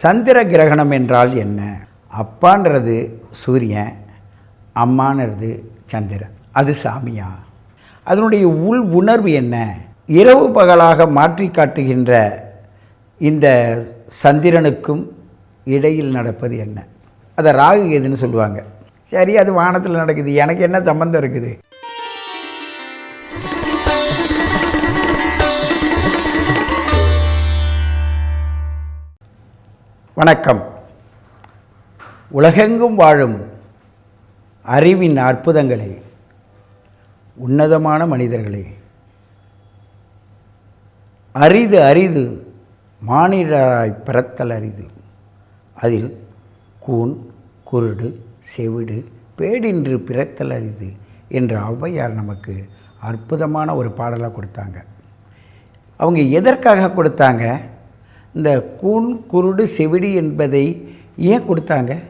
சந்திர கிரகணம் என்றால் என்ன? அப்பான்றது சூரியன் அம்மான்றது சந்திரன். அது சாமியா? அதனுடைய உள் உணர்வு என்ன? இரவு பகலாக மாற்றி காட்டுகின்ற இந்த சந்திரனுக்கும் இடையில் நடப்பது என்ன? அதை ராகு கேதுன்னு சொல்லுவாங்க. சரி அது வானத்தில் நடக்குது. எனக்கு என்ன சம்பந்தம் இருக்குது? வணக்கம். உலகெங்கும் வாழும் அறிவின் அற்புதங்களே உன்னதமான மனிதர்களே அரிது அரிது மானிடராய் பிறத்தல் அரிது. அதில் கூன் குருடு செவிடு பேடின்று பிறத்தல் அரிது என்று ஔவையார் நமக்கு அற்புதமான ஒரு பாடலாக கொடுத்தாங்க. அவங்க எதற்காக கொடுத்தாங்க? இந்த கூன் குருடு செவிடி என்பதை ஏன் கொடுத்தாங்க?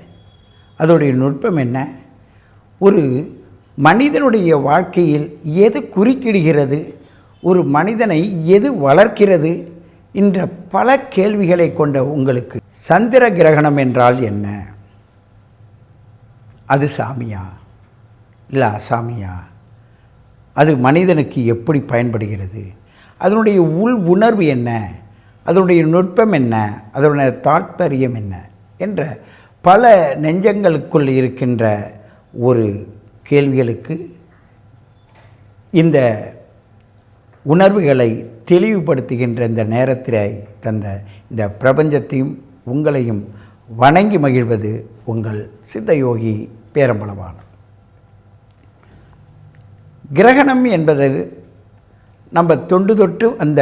அதோடைய நுட்பம் என்ன? ஒரு மனிதனுடைய வாழ்க்கையில் எது குறுக்கிடுகிறது? ஒரு மனிதனை எது வளர்க்கிறது? என்ற பல கேள்விகளை கொண்ட உங்களுக்கு சந்திர கிரகணம் என்றால் என்ன? அது சாமியா? இல்லை அசாமியா? அது மனிதனுக்கு எப்படி பயன்படுகிறது? அதனுடைய உள் உணர்வு என்ன? அதனுடைய நுட்பம் என்ன? அதனுடைய தாத்பரியம் என்ன? என்ற பல நெஞ்சங்களுக்குள் இருக்கின்ற ஒரு கேள்விகளுக்கு இந்த உணர்வுகளை தெளிவுபடுத்துகின்ற இந்த நேரத்தில் தந்த இந்த பிரபஞ்சத்தையும் உங்களையும் வணங்கி மகிழ்வது உங்கள் சித்தயோகி பேரம்பளவான கிரகணம் என்பது நம்ம தொண்டு தொட்டு அந்த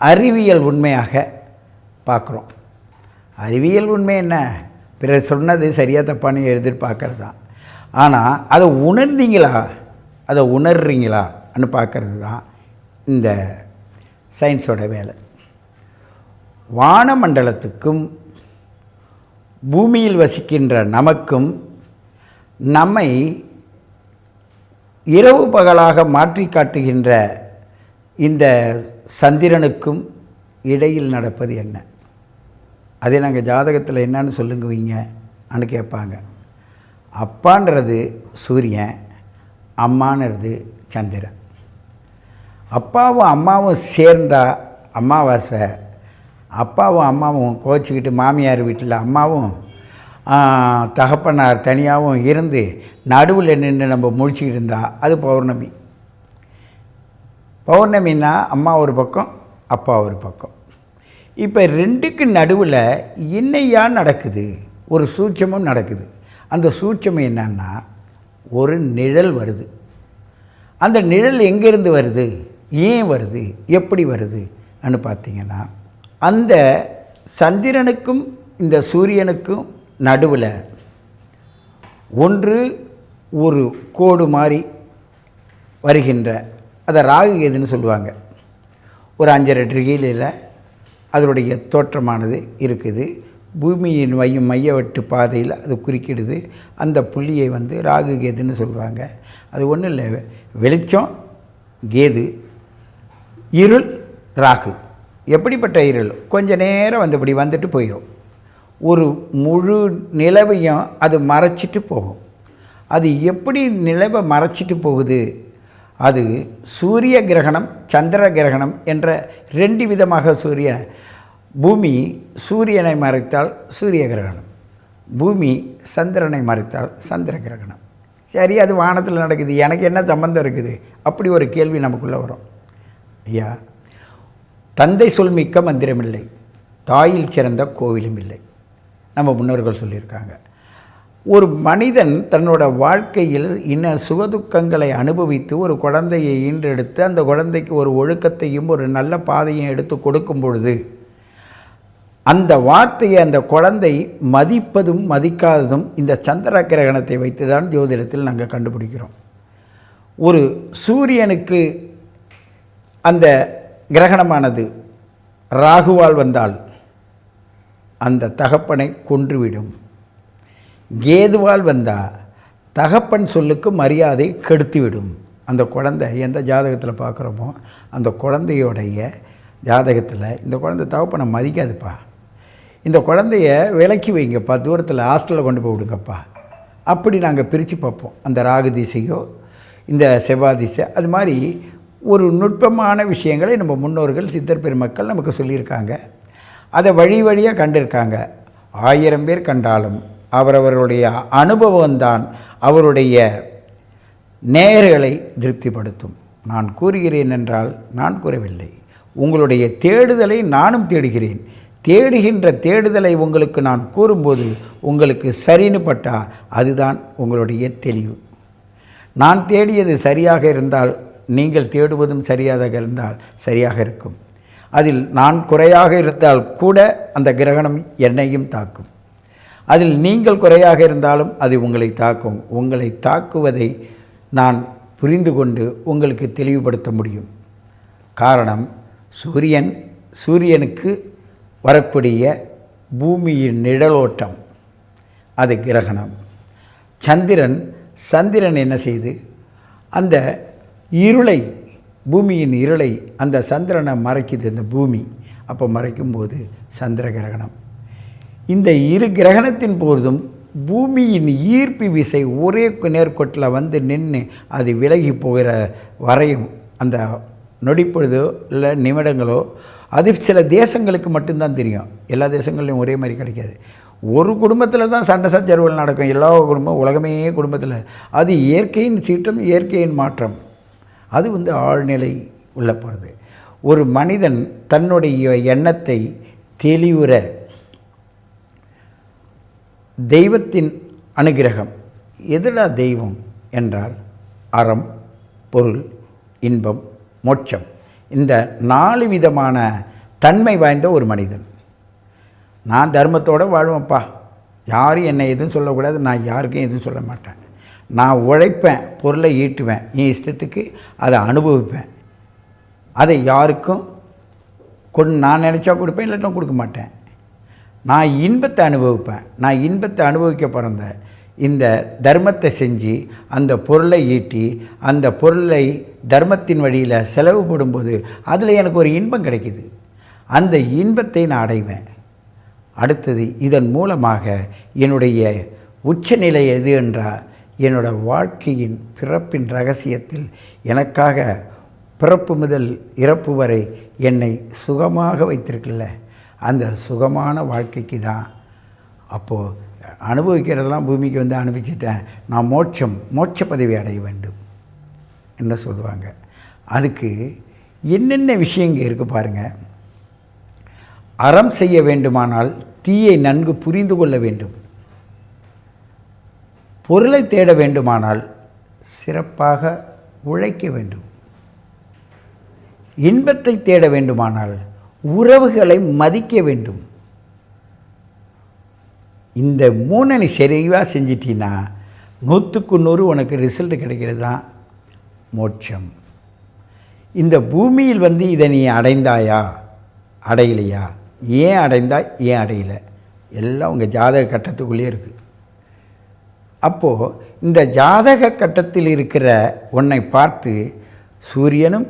அறிவியல் உண்மையாக பார்க்குறோம். அறிவியல் உண்மை என்ன? பிறர் சொன்னது சரியாக தப்பான்னு எதிர்பார்க்கறது தான். ஆனால் அதை உணர்ந்தீங்களா? அதை உணர்றீங்களான்னு பார்க்கறது தான் இந்த சயின்ஸோட வேலை. வானமண்டலத்துக்கும் பூமியில் வசிக்கின்ற நமக்கும் நம்மை இரவு பகலாக மாற்றி காட்டுகின்ற இந்த சந்திரனுக்கும் இடையில் நடப்பது என்ன? அதே நாங்கள் ஜாதகத்தில் என்னன்னு சொல்லுங்குவீங்க? அனு கேட்பாங்க. அப்பான்றது சூரியன் அம்மான்றது சந்திரன். அப்பாவும் அம்மாவும் சேர்ந்தா அமாவாசை அப்பாவும் அம்மாவும் கோச்சிக்கிட்டு மாமியார் வீட்டில் அம்மாவும் தகப்பனார் தனியாகவும் இருந்து நடுவில் நின்று நம்ம முழிச்சிக்கிட்டு இருந்தால் அது பௌர்ணமி. பௌர்ணமின்னா அம்மா ஒரு பக்கம் அப்பா ஒரு பக்கம். இப்போ ரெண்டுக்கு நடுவில் என்னையா நடக்குது? ஒரு சூட்சமும் நடக்குது. அந்த சூட்சம் என்னன்னா ஒரு நிழல் வருது. அந்த நிழல் எங்கேருந்து வருது? ஏன் வருது? எப்படி வருதுன்னு பார்த்தீங்கன்னா அந்த சந்திரனுக்கும் இந்த சூரியனுக்கும் நடுவில் ஒன்று ஒரு கோடு மாதிரி வருகின்ற அதை ராகு கேதுன்னு சொல்லுவாங்க. ஒரு அஞ்சரை டிகிரியில் அதனுடைய தோற்றமானது இருக்குது. பூமியின் மையம் மையவட்டு பாதையில் அது குறுக்கிடுது. அந்த புள்ளியை வந்து ராகு கேதுன்னு சொல்லுவாங்க. அது ஒன்றும் இல்லை வெளிச்சம் கேது இருள் ராகு. எப்படிப்பட்ட இருள்? கொஞ்ச நேரம் வந்து இப்படி வந்துட்டு போயிடும் ஒரு முழு நிலவையும் அது மறைச்சிட்டு போகும். அது எப்படி நிலவை மறைச்சிட்டு போகுது? அது சூரிய கிரகணம் சந்திர கிரகணம் என்ற ரெண்டு விதமாக சூரிய பூமி சூரியனை மறைத்தால் சூரிய கிரகணம் பூமி சந்திரனை மறைத்தால் சந்திர கிரகணம். சரி அது வானத்தில் நடக்குது எனக்கு என்ன சம்பந்தம் இருக்குது? அப்படி ஒரு கேள்வி நமக்குள்ளே வரும். ஐயா தந்தை சொல் மிக்க மந்திரமில்லை தாயில் சிறந்த கோவிலும் இல்லை. நம்ம முன்னோர்கள் சொல்லியிருக்காங்க. ஒரு மனிதன் தன்னோட வாழ்க்கையில் இன்ன சுகதுக்கங்களை அனுபவித்து ஒரு குழந்தையை ஈன்றெடுத்து அந்த குழந்தைக்கு ஒரு ஒழுக்கத்தையும் ஒரு நல்ல பாதையும் எடுத்து கொடுக்கும் பொழுது அந்த வார்த்தையை அந்த குழந்தை மதிப்பதும் மதிக்காததும் இந்த சந்திர கிரகணத்தை வைத்து தான் ஜோதிடத்தில் நாங்கள் கண்டுபிடிக்கிறோம். ஒரு சூரியனுக்கு அந்த கிரகணமானது ராகுவால் வந்தால் அந்த தகப்பனை கொன்றுவிடும். கேதுவால் வந்தால் தகப்பன் சொல்லுக்கு மரியாதை கெடுத்துவிடும். அந்த குழந்தை எந்த ஜாதகத்தில் பார்க்குறோமோ அந்த குழந்தையோடைய ஜாதகத்தில் இந்த குழந்தை தகப்பனை மதிக்காதுப்பா. இந்த குழந்தைய விலக்கி வைங்கப்பா தூரத்தில் ஹாஸ்டலில் கொண்டு போய் விடுங்கப்பா. அப்படி நாங்கள் பிரித்து பார்ப்போம். அந்த ராகு திசையோ இந்த செவ்வாய் திசை அது மாதிரி ஒரு நுட்பமான விஷயங்களை நம்ம முன்னோர்கள் சித்தர் பெருமக்கள் நமக்கு சொல்லியிருக்காங்க. அதை வழி வழியாக கண்டிருக்காங்க. ஆயிரம் பேர் கண்டாலும் அவரவருடைய அனுபவம்தான் அவருடைய நேயர்களை திருப்திப்படுத்தும். நான் கூறுகிறேன் என்றால் நான் கூறவில்லை. உங்களுடைய தேடுதலை நானும் தேடுகிறேன். தேடுகின்ற தேடுதலை உங்களுக்கு நான் கூறும்போது உங்களுக்கு சரின்னு பட்டா அதுதான் உங்களுடைய தெளிவு. நான் தேடியது சரியாக இருந்தால் நீங்கள் தேடுவதும் சரியாக இருந்தால் சரியாக இருக்கும். அதில் நான் குறையாக இருந்தால் கூட அந்த கிரகணம் என்னையும் தாக்கும். அதில் நீங்கள் குறையாக இருந்தாலும் அது உங்களை தாக்கும். உங்களை தாக்குவதை நான் புரிந்து கொண்டு உங்களுக்கு தெளிவுபடுத்த முடியும். காரணம் சூரியன் சூரியனுக்கு வரக்கூடிய பூமியின் நிழலோட்டம் அது கிரகணம். சந்திரன் சந்திரன் என்ன செய்து அந்த இருளை பூமியின் இருளை அந்த சந்திரனை மறைக்குது இந்த பூமி. அப்போ மறைக்கும்போது சந்திர கிரகணம். இந்த இரு கிரகணத்தின் போதும் பூமியின் ஈர்ப்பு விசை ஒரே நேர்கோட்டில் வந்து நின்று அது விலகி போகிற வரையும் அந்த நொடிப்பொழுதோ இல்லை நிமிடங்களோ அது சில தேசங்களுக்கு மட்டும்தான் தெரியும். எல்லா தேசங்கள்லையும் ஒரே மாதிரி கிடைக்காது. ஒரு குடும்பத்தில் தான் சண்டை சச்சரவுகள் நடக்கும். எல்லா குடும்பம் உலகமே குடும்பத்தில். அது இயற்கையின் சீற்றம் இயற்கையின் மாற்றம். அது வந்து ஆழ்நிலை உள்ள போகிறது ஒரு மனிதன் தன்னுடைய எண்ணத்தை தெளிவுற தெய்வத்தின் அனுகிரகம். எதுடா தெய்வம் என்றால் அறம் பொருள் இன்பம் மோட்சம். இந்த நாலு விதமான தன்மை வாய்ந்த ஒரு மனிதன். நான் தர்மத்தோடு வாழ்வேன்ப்பா. யாரும் என்னை எதுவும் சொல்லக்கூடாது. நான் யாருக்கும் எதுவும் சொல்ல மாட்டேன். நான் உழைப்பேன் பொருளை ஈட்டுவேன். என் இஷ்டத்துக்கு அதை அனுபவிப்பேன். அதை யாருக்கும் கொண் நான் நினச்சா கொடுப்பேன் இல்லாட்டும் கொடுக்க மாட்டேன். நான் இன்பத்தை அனுபவிப்பேன். நான் இன்பத்தை அனுபவிக்க பிறந்த இந்த தர்மத்தை செஞ்சு அந்த பொருளை ஈட்டி அந்த பொருளை தர்மத்தின் வழியில் செலவு போடும்போது அதில் எனக்கு ஒரு இன்பம் கிடைக்குது. அந்த இன்பத்தை நான் அடைவேன். அடுத்தது இதன் மூலமாக என்னுடைய உச்சநிலை எது என்றால் என்னோட வாழ்க்கையின் பிறப்பின் ரகசியத்தில் எனக்காக பிறப்பு முதல் இறப்பு வரை என்னை சுகமாக வைத்திருக்குல்ல அந்த சுகமான வாழ்க்கைக்கு தான் அப்போது அனுபவிக்கிறதெல்லாம் பூமிக்கு வந்து அனுபவிச்சிட்டேன் நான் மோட்சம் மோட்ச பதவி அடைய வேண்டும் என்ன சொல்லுவாங்க. அதுக்கு என்னென்ன விஷயங்க இருக்குது பாருங்கள் அறம் செய்ய வேண்டுமானால் தீயை நன்கு புரிந்து கொள்ள வேண்டும். பொருளை தேட வேண்டுமானால் சிறப்பாக உழைக்க வேண்டும். இன்பத்தை தேட வேண்டுமானால் உறவுகளை மதிக்க வேண்டும். இந்த மூணு நீ சரிவாக செஞ்சிட்டின்னா நூற்றுக்கு நூறு உனக்கு ரிசல்ட் கிடைக்கிறது? தான் மோட்சம். இந்த பூமியில் வந்து இதை நீ அடைந்தாயா? அடையலையா? ஏன் அடைந்தாய்? ஏன் அடையலை? எல்லாம் உங்கள் ஜாதக கட்டத்துக்குள்ளேயே இருக்குது அப்போது இந்த ஜாதக கட்டத்தில் இருக்கிற உன்னை பார்த்து சூரியனும்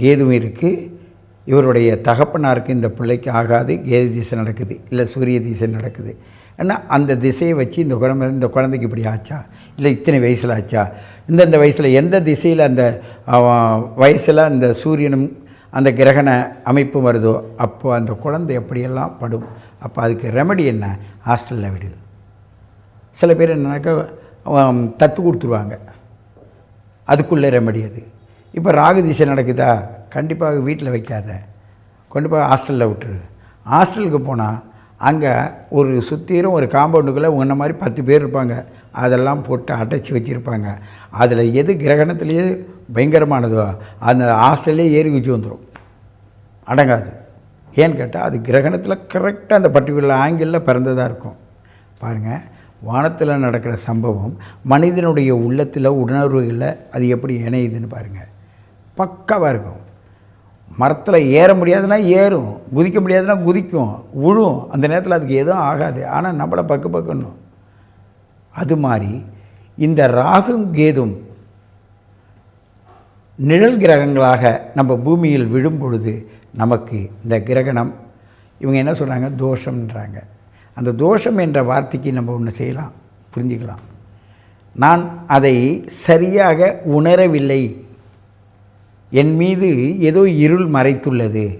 கேதுவும் இருக்குது இவருடைய தகப்பனாருக்கு இந்த பிள்ளைக்கு ஆகாது கேது திசை நடக்குது இல்லை சூரிய திசை நடக்குது. ஏன்னா அந்த திசையை வச்சு இந்த குழந்தை இந்த குழந்தைக்கு இப்படி ஆச்சா? இல்லை இத்தனை வயசில் ஆச்சா? இந்தந்த வயசில் எந்த திசையில் அந்த வயசில் அந்த சூரியனும் அந்த கிரகண அமைப்பு வருதோ அப்போது அந்த குழந்தை எப்படியெல்லாம் படும். அப்போ அதுக்கு ரெமடி என்ன? ஹாஸ்டலில் விடு. சில பேர் என்னன்னாக்கா தத்து கொடுத்துருவாங்க. அதுக்குள்ளே ரெமடி அது. இப்போ ராகு திசை நடக்குதா? கண்டிப்பாக வீட்டில் வைக்காத. கொண்டு போய் ஹாஸ்டலில் விட்டுரு. ஹாஸ்டலுக்கு போனால் அங்கே ஒரு சுற்றிலும் ஒரு காம்பவுண்டுக்குள்ளே உன்ன மாதிரி பத்து பேர் இருப்பாங்க. அதெல்லாம் போட்டு அடைச்சி வச்சுருப்பாங்க. அதில் எது கிரகணத்துலேயே பயங்கரமானதோ அந்த ஹாஸ்டல்லே ஏறி குச்சி வந்துடும் அடங்காது. ஏன்னு கேட்டால் அது கிரகணத்தில் கரெக்டாக அந்த பர்டிகுலர் ஆங்கிளில் பிறந்ததாக இருக்கும். பாருங்கள் வானத்தில் நடக்கிற சம்பவம் மனிதனுடைய உள்ளத்தில் உணர்வுகளில் அது எப்படி இணையுதுன்னு பாருங்கள் பக்காவாக இருக்கும் மரத்தில் ஏற முடியாதுன்னா ஏறும் குதிக்க முடியாதுன்னா குதிக்கும் விழும் அந்த நேரத்தில் அதுக்கு எதுவும் ஆகாது. ஆனால் நம்மளை பக்கு பக்கணும் அது மாதிரி இந்த ராகும் கேதும் நிழல் கிரகங்களாக நம்ம பூமியில் விழும் பொழுது நமக்கு இந்த கிரகணம் இவங்க என்ன சொல்கிறாங்க தோஷம்ன்றாங்க. அந்த தோஷம் என்ற வார்த்தைக்கு நம்ம ஒன்று செய்யலாம் புரிஞ்சுக்கலாம். நான் அதை சரியாக உணரவில்லை. என் மீது ஏதோ இருள் மறைத்துள்ளது.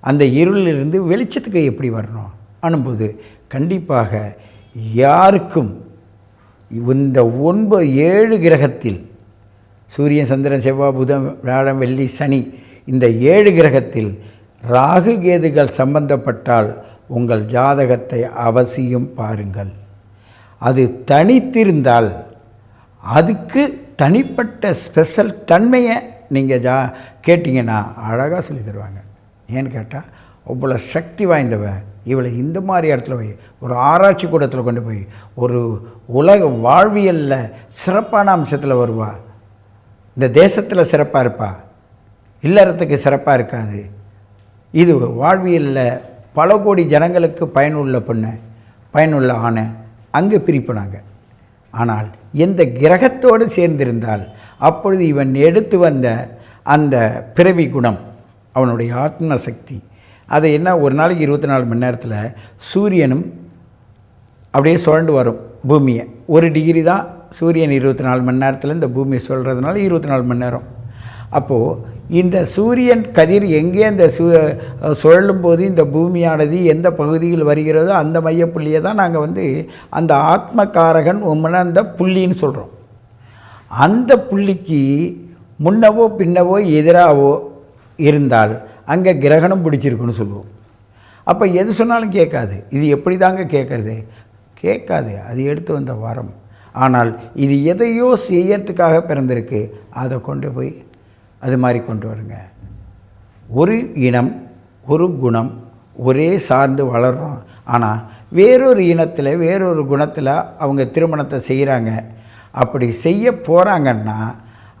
அந்த இருளிலிருந்து வெளிச்சத்துக்கு எப்படி வரணும்? அனும்போது. கண்டிப்பாக யாருக்கும் இந்த ஒன்பது ஏழு கிரகத்தில் சூரியன் சந்திரன் செவ்வாய் புதன் வியாழம் வெள்ளி சனி இந்த ஏழு கிரகத்தில் ராகு கேதுகள் சம்பந்தப்பட்டால் உங்கள் ஜாதகத்தை அவசியம் பாருங்கள். அது தனித்திருந்தால் அதுக்கு தனிப்பட்ட ஸ்பெஷல் தன்மையை நீங்கள் ஜா கேட்டிங்கன்னா அழகாக சொல்லி தருவாங்க. ஏன்னு கேட்டால் அவ்வளோ சக்தி வாய்ந்தவ இவளை இந்த மாதிரி இடத்துல போய் ஒரு ஆராய்ச்சி கூடத்தில் கொண்டு போய் ஒரு உலக வாழ்வியலில் சிறப்பான அம்சத்தில் வருவா. இந்த தேசத்தில் சிறப்பாக இருப்பா. இல்லறத்துக்கு சிறப்பாக இருக்காது. இது வாழ்வியலில் பல கோடி ஜனங்களுக்கு பயனுள்ள பொண்ணு பயனுள்ள ஆணை. அங்கே பிரிப்பினாங்க ஆனால் எந்த கிரகத்தோடு சேர்ந்திருந்தால் அப்பொழுது இவன் எடுத்து வந்த அந்த பிறவி குணம் அவனுடைய ஆத்ம சக்தி அதை என்ன ஒரு நாளைக்கு இருபத்தி நாலு மணி நேரத்தில் சூரியனும் அப்படியே சுழண்டு வரும் பூமியை. ஒரு டிகிரி தான் சூரியன் இருபத்தி நாலு மணி நேரத்தில் இந்த பூமியை சொல்கிறதுனால இருபத்தி நாலு மணி நேரம். அப்போது இந்த சூரியன் கதிர் எங்கே அந்த சு சுழலும் போது இந்த பூமியானது எந்த பகுதியில் வருகிறதோ அந்த மையப்புள்ளியை தான் நாங்கள் வந்து அந்த ஆத்மகாரகன் அந்த புள்ளின்னு சொல்கிறோம் அந்த புள்ளிக்கு முன்னவோ பின்னவோ எதிராகவோ இருந்தால் அங்கே கிரகணம் பிடிச்சிருக்குன்னு சொல்லுவோம். அப்போ எது சொன்னாலும் கேட்காது. இது எப்படி தாங்க கேட்குறது? கேட்காது. அது எடுத்து வந்த வரம். ஆனால் இது எதையோ செய்யறதுக்காக பிறந்திருக்கு. அதை கொண்டு போய் அது மாதிரி கொண்டு வருங்க. ஒரு இனம் ஒரு குணம் ஒரே சார்ந்து வளர்கிறோம் ஆனால் வேறொரு இனத்தில் வேறொரு குணத்தில் அவங்க திருமணத்தை செய்கிறாங்க அப்படி செய்ய போகிறாங்கன்னா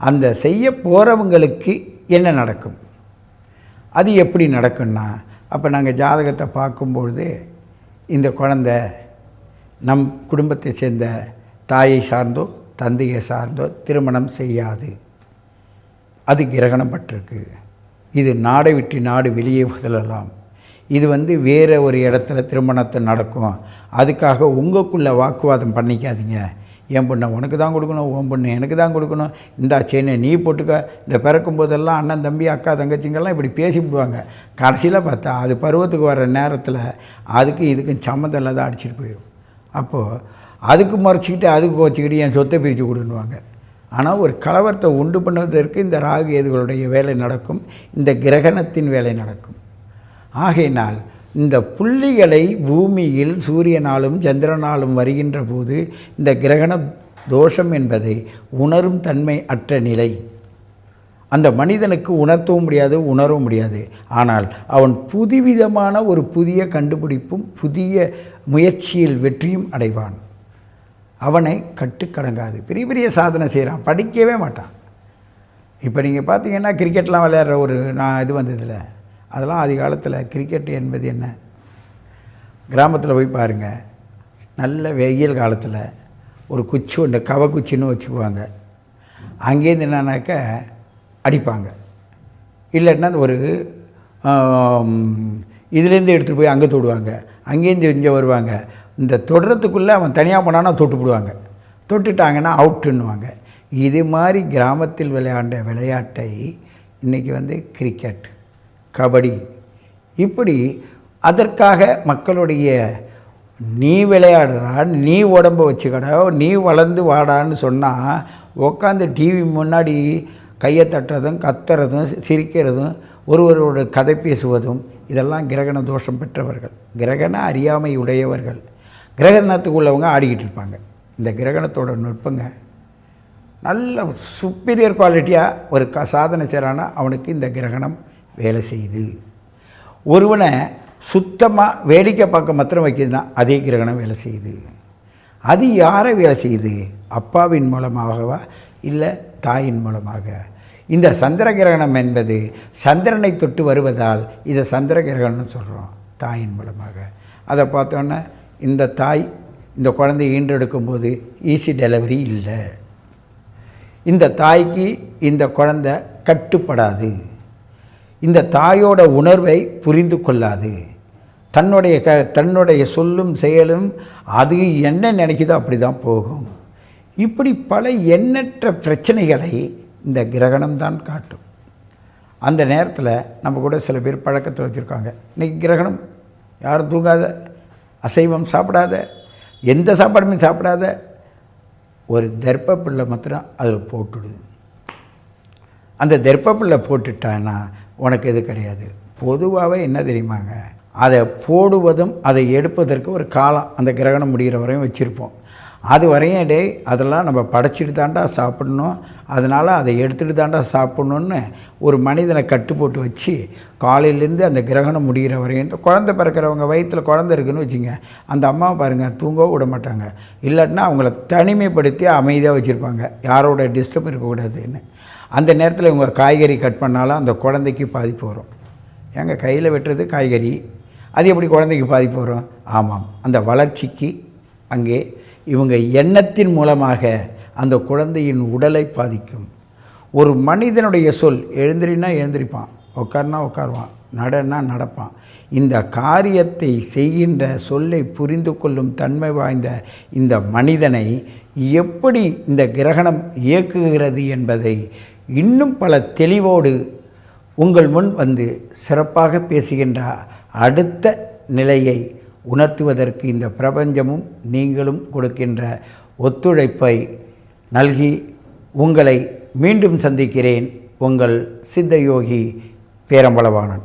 அந்த செய்ய போகிறவங்களுக்கு என்ன நடக்கும்? அது எப்படி நடக்கும்னா அப்போ நாங்கள் ஜாதகத்தை பார்க்கும்பொழுது இந்த குழந்த நம் குடும்பத்தை சேர்ந்த தாயை சார்ந்தோ தந்தையை சார்ந்தோ திருமணம் செய்யாது. அது கிரகணப்பட்டிருக்கு. இது நாடை விட்டு நாடு வெளியே செல்லலாம் இது வந்து வேறு ஒரு இடத்துல திருமணத்தை நடக்கும். அதுக்காக உங்களுக்குள்ளே வாக்குவாதம் பண்ணிக்காதீங்க. என் பொண்ணை உனக்கு தான் கொடுக்கணும் உன் பொண்ணு எனக்கு தான் கொடுக்கணும். இந்த செயினை நீ போட்டுக்க. இந்த பிறக்கும் போதெல்லாம் அண்ணன் தம்பி அக்கா தங்கச்சிங்கெல்லாம் இப்படி பேசிவிடுவாங்க. கடைசியில் பார்த்தா அது பருவத்துக்கு வர நேரத்தில் அதுக்கு இதுக்கும் சம்மந்தம் இல்லாத அடிச்சிட்டு போயிடும் அப்போது அதுக்கு முறைச்சிக்கிட்டு அதுக்கு கோச்சிக்கிட்டு என் சொத்தை பிரித்து கொடுன்னுவாங்க. ஆனால் ஒரு கலவரத்தை உண்டு பண்ணுவதற்கு இந்த ராகு எதுகளுடைய வேலை நடக்கும் இந்த கிரகணத்தின் வேலை நடக்கும். ஆகையினால் இந்த புள்ளிகளை பூமியில் சூரியனாலும் சந்திரனாலும் வருகின்ற போது இந்த கிரகண தோஷம் என்பதை உணரும் தன்மை அற்ற நிலை. அந்த மனிதனுக்கு உணர்த்தவும் முடியாது உணரவும் முடியாது. ஆனால் அவன் புதுவிதமான ஒரு புதிய கண்டுபிடிப்பும் புதிய முயற்சியில் வெற்றியும் அடைவான். அவனை கட்டுக்கடங்காது பெரிய பெரிய சாதனை செய்கிறான் படிக்கவே மாட்டான். இப்போ நீங்கள் பார்த்தீங்கன்னா கிரிக்கெட்லாம் விளையாடுற ஒரு நான் இது வந்ததில்லை அதெல்லாம் ஆதி காலத்தில் கிரிக்கெட் என்பது என்ன? கிராமத்தில் போய் பாருங்கள் நல்ல வெயில் காலத்தில் ஒரு குச்சி உண்டு கவ குச்சின்னு வச்சுக்குவாங்க. அங்கேருந்து என்னன்னாக்க அடிப்பாங்க. இல்லைன்னா ஒரு இதுலேருந்து எடுத்துகிட்டு போய் அங்கே தொடுவாங்க அங்கேருந்து இங்கே வருவாங்க. இந்த தொடுறதுக்குள்ளே அவன் தனியாக போனான்னா தொட்டுப்பிடுவாங்க தொட்டுட்டாங்கன்னா அவுட்டுன்னுவாங்க இது மாதிரி கிராமத்தில் விளையாண்ட விளையாட்டை இன்றைக்கி வந்து கிரிக்கெட் கபடி. இப்படி அதற்காக மக்களுடைய நீ விளையாடுறா நீ உடம்ப வச்சுக்கடா நீ வளர்ந்து வாடான்னு சொன்னால் உட்காந்து டிவி முன்னாடி கையை தட்டுறதும் கத்துறதும் சிரிக்கிறதும் ஒருவரோட கதை பேசுவதும் இதெல்லாம் கிரகண தோஷம் பெற்றவர்கள். கிரகண அறியாமை உடையவர்கள். கிரகணத்துக்கு உள்ளவங்க ஆடிக்கிட்டு இருப்பாங்க. இந்த கிரகணத்தோட நுட்பங்க நல்ல சுப்பீரியர் குவாலிட்டியாக ஒரு க சாதனை செய்கிறான்னா அவனுக்கு இந்த கிரகணம் வேலை செய்யுது. ஒருவனை சுத்தமாக வேடிக்கை பார்க்க மாத்திரம் வைக்கிதுன்னா அதே கிரகணம் வேலை செய்யுது. அது யாரை வேலை செய்யுது? அப்பாவின் மூலமாகவா? இல்லை தாயின் மூலமாக? இந்த சந்திர கிரகணம் என்பது சந்திரனை தொட்டு வருவதால் இதை சந்திர கிரகணம்னு சொல்கிறோம் தாயின் மூலமாக. அதை பார்த்தோன்னே இந்த தாய் இந்த குழந்தையை ஈன்றெடுக்கும் போது ஈஸி டெலிவரி இல்லை. இந்த தாய்க்கு இந்த குழந்தை கட்டுப்படாது. இந்த தாயோட உணர்வை புரிந்து கொள்ளாது. தன்னுடைய க தன்னுடைய சொல்லும் செயலும் அது என்ன நினைக்குதோ அப்படி தான் போகும். இப்படி பல எண்ணற்ற பிரச்சனைகளை இந்த கிரகணம் தான் காட்டும். அந்த நேரத்தில் நம்ம கூட சில பேர் பழக்கத்தில் வச்சுருக்காங்க. இன்றைக்கி கிரகணம் யாரும் தூங்காத அசைவம் சாப்பிடாத எந்த சாப்பாடுமே சாப்பிடாத ஒரு தர்ப்ப பிள்ளை மாத்திரம் அதில் போட்டுடுது அந்த தர்ப்ப பிள்ளை போட்டுட்டான்னா உனக்கு எது கிடையாது. பொதுவாகவே என்ன தெரியுமாங்க? அதை போடுவதும் அதை எடுப்பதற்கு ஒரு காலம் அந்த கிரகணம் முடிகிற வரையும் வச்சுருப்போம். அது வரையும் டே அதெல்லாம் நம்ம படைச்சிட்டு தாண்டா சாப்பிடணும். அதனால் அதை எடுத்துகிட்டு தாண்டா சாப்பிட்ணுன்னு ஒரு மனிதனை கட்டு போட்டு வச்சு காலையிலேருந்து அந்த கிரகணம் முடிகிற வரையும் இந்த குழந்தை பிறக்கிறவங்க வயிற்றில் குழந்தை இருக்குன்னு வச்சுங்க அந்த அம்மாவை பாருங்கள் தூங்கவும் விட மாட்டாங்க. இல்லாட்டினா அவங்கள தனிமைப்படுத்தி அமைதியாக வச்சுருப்பாங்க. யாரோட டிஸ்டர்ப் இருக்கக்கூடாதுன்னு. அந்த நேரத்தில் இவங்க காய்கறி கட் பண்ணாலும் அந்த குழந்தைக்கு பாதிப்பு வரும். ஏங்க கையில் வெட்டுறது காய்கறி. அது எப்படி குழந்தைக்கு பாதிப்பு வரும்? ஆமாம். அந்த வளர்ச்சிக்கு அங்கே இவங்க எண்ணத்தின் மூலமாக அந்த குழந்தையின் உடலை பாதிக்கும். ஒரு மனிதனுடைய சொல் எழுந்திரினா எழுந்திரிப்பான் உட்காருனா உட்காருவான் நடனா நடப்பான். இந்த காரியத்தை செய்கின்ற சொல்லை புரிந்து கொள்ளும் தன்மை வாய்ந்த இந்த மனிதனை எப்படி இந்த கிரகணம் இயக்குகிறது என்பதை இன்னும் பல தெளிவோடு உங்கள் முன் வந்து சிறப்பாக பேசுகின்ற அடுத்த நிலையை உணர்த்துவதற்கு இந்த பிரபஞ்சமும் நீங்களும் கொடுக்கின்ற ஒத்துழைப்பை நல்கி உங்களை மீண்டும் சந்திக்கிறேன் உங்கள் சித்தயோகி பேரம்பளவானன்